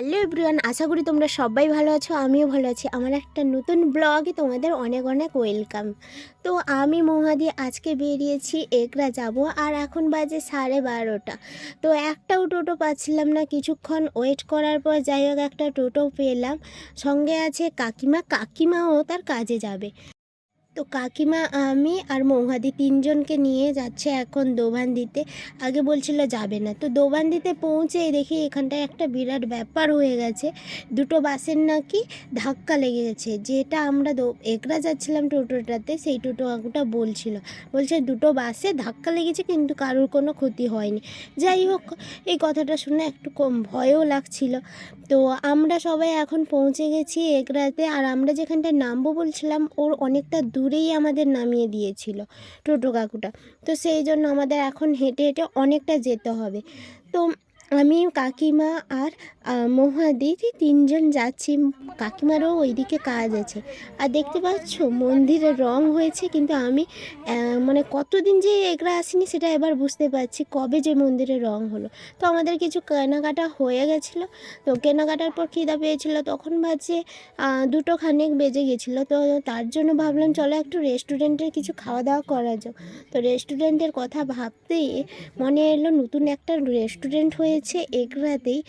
Hello everyone, আশা করি তোমরা সবাই ভালো আছো, আমিও ভালো আছি। আমার একটা নতুন ব্লগে তোমাদের অনেক অনেক ওয়েলকাম। তো আমি মহাদি, আজকে বেরিয়েছি, এগরা যাব, আর এখন বাজে সাড়ে বারোটা। তো একটাও টোটো পাচ্ছিলাম না, কিছুক্ষণ ওয়েট করার পর যাই হোক একটা টোটো পেলাম। সঙ্গে আছে কাকিমা, কাকিমাও তার কাজে যাবে। তো কাকিমা, আমি আর মৌহাদি তিনজনকে নিয়ে যাচ্ছে এখন দোবান দিতে আগে বলছিল যাবে না। তো দোবান দিতে পৌঁছে দেখি এখানটায় একটা বিরাট ব্যাপার হয়ে গেছে। দুটো বাসের নাকি ধাক্কা লেগে গেছে। যেটা আমরা এগরা যাচ্ছিলাম টোটোটাতে, সেই টোটো কাকুটা বলছিল। বলছে দুটো বাসে ধাক্কা লেগেছে, কিন্তু কারোর কোনো ক্ষতি হয়নি। যাই হোক, এই কথাটা শুনে একটু কম ভয়ও লাগছিল। তো আমরা সবাই এখন পৌঁছে গেছি এগরাতে আর আমরা যেখানটায় নামবো বলছিলাম, ওর অনেকটা দূরেই আমাদের নামিয়ে দিয়েছিল টোটো কাকুটা তো সেই জন্য আমাদের এখন হেঁটে হেঁটে অনেকটা যেতে হবে। তো আমি কাকিমা আর মহাদি তিনজন যাচ্ছি। কাকিমারও ওইদিকে কাজ আছে। আর দেখতে পাচ্ছ মন্দিরের রং হয়েছে কিন্তু আমি মানে কতদিন যে এগরা আসিনি সেটা এবার বুঝতে পারছি কবে যে মন্দিরের রং হলো। তো আমাদের কিছু কেনাকাটা হয়ে গেছিল। তো কেনাকাটার পর খিদা পেয়েছিল তখন আহ, দুটো খানেক বেজে গেছিল। তো তার জন্য ভাবলাম চলো একটু রেস্টুরেন্টের কিছু খাওয়া দাওয়া করা যাক। তো রেস্টুরেন্টের কথা ভাবতেই মনে এলো নতুন একটা রেস্টুরেন্ট হয়েছে। এগরাতেই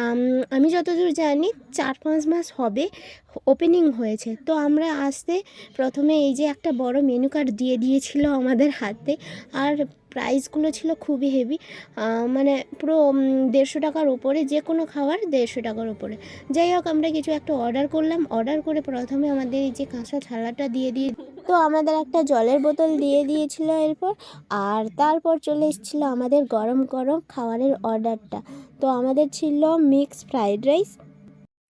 আম, আমি যতদূর জানি চার পাঁচ মাস হবে ওপেনিং হয়েছে। তো আমরা আসতে প্রথমে এই যে একটা বড় মেনু কার্ড দিয়ে দিয়েছিল আমাদের হাতে আর প্রাইসগুলো ছিল খুবই হেভি মানে পুরো দেড়শো টাকার উপরে যে কোনো খাবার দেড়শো টাকার উপরে। যাই হোক আমরা কিছু একটা অর্ডার করলাম। অর্ডার করে প্রথমে আমাদের এই যে কাঁচা থালাটা দিয়ে দিয়ে তো আমাদের একটা জলের বোতল দিয়ে দিয়েছিল এরপর, আর তারপর চলে এসেছিল আমাদের গরম গরম খাবারের অর্ডারটা। তো আমাদের ছিল mix fried rice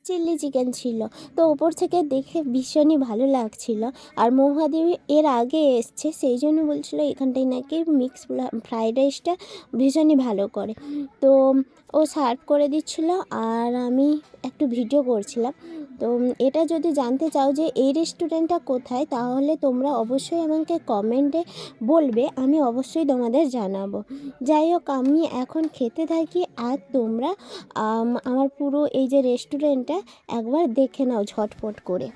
chilli chicken ছিল। তো ওপর থেকে দেখে ভীষণই ভালো লাগছিল। আর মহাদেবী এর আগে এসছে, সেই জন্য বলছিল এখানটায় নাকি মিক্স ফ্রাইড রাইসটা ভীষণই ভালো করে। তো ও সার্ভ করে দিচ্ছিল আর আমি একটু ভিডিও করছিলাম। তো এটা যদি জানতে চাও যে এই রেস্টুরেন্টটা কোথায়, তাহলে তোমরা অবশ্যই আমাকে কমেন্টে বলবে, আমি অবশ্যই তোমাদের জানাব। যাই হোক, আমি এখন খেতে থাকি আর তোমরা আমার পুরো এই যে রেস্টুরেন্টটা একবার দেখে নাও ঝটপট করে।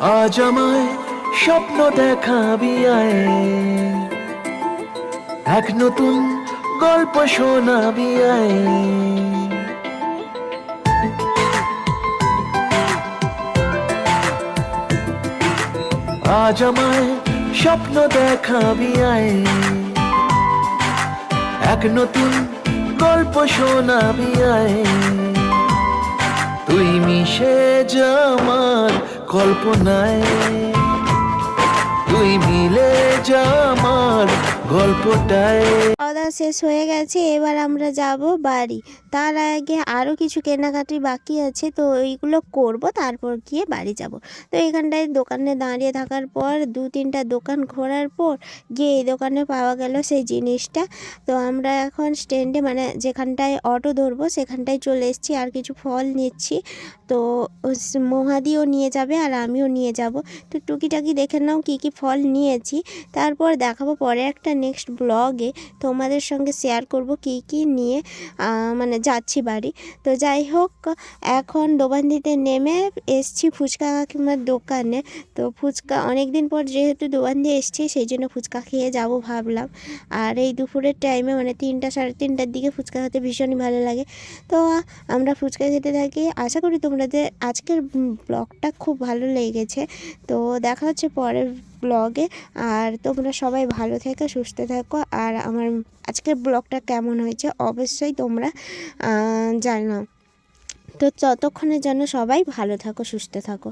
আজ আমায় স্বপ্ন দেখাবি এক নতুন গল্প শোনাবি আজ আমায় স্বপ্ন দেখাবি এক নতুন গল্প শোনাবি তুই মিশে যা আমার কল্পনায়। তুই মিলে যা আমার গল্পটায়। খাওয়া শেষ হয়ে গেছে, এবার আমরা যাব বাড়ি। তার আগে আরও কিছু কেনাকাটি বাকি আছে, তো এইগুলো করব, তারপর গিয়ে বাড়ি যাব। তো এখানটায় দোকানে দাঁড়িয়ে থাকার পর, দু তিনটা দোকান ঘোরার পর গিয়ে এই দোকানে পাওয়া গেল সেই জিনিসটা। তো আমরা এখন স্ট্যান্ডে মানে যেখানটায় অটো ধরবো, সেখানটায় চলে এসেছি, আর কিছু ফল নিচ্ছি। তো মহাদিও নিয়ে যাবে, আর আমিও নিয়ে যাব। তো টুকিটাকি দেখে নাও কী কী ফল নিয়েছি। তারপর দেখাবো পরে একটা নেক্সট ব্লগে তোমাদের সঙ্গে শেয়ার করব কী কী নিয়ে মানে যাচ্ছি বাড়ি। তো যাই হোক, এখন দোবান্দিতে নেমে এসছি ফুচকা কাকিমার দোকানে। তো ফুচকা অনেক দিন পর যেহেতু দোবান্দি এসছি, সেই জন্য ফুচকা খেয়ে যাব ভাবলাম। আর এই দুপুরের টাইমে মানে তিনটা, সাড়ে তিনটার দিকে ফুচকা খেতে ভীষণই ভালো লাগে। তো আমরা ফুচকা খেতে থাকি। আশা করি তোমাদের আজকের ব্লগটা খুব ভালো লেগেছে। তো দেখা হচ্ছে পরের ব্লগে। আর তোমরা সবাই ভালো থেকো, সুস্থ থাকো। আর আমার আজকের ব্লগটা কেমন হয়েছে অবশ্যই তোমরা জানো। তো ততক্ষণের জন্য সবাই ভালো থাকো, সুস্থ থাকো।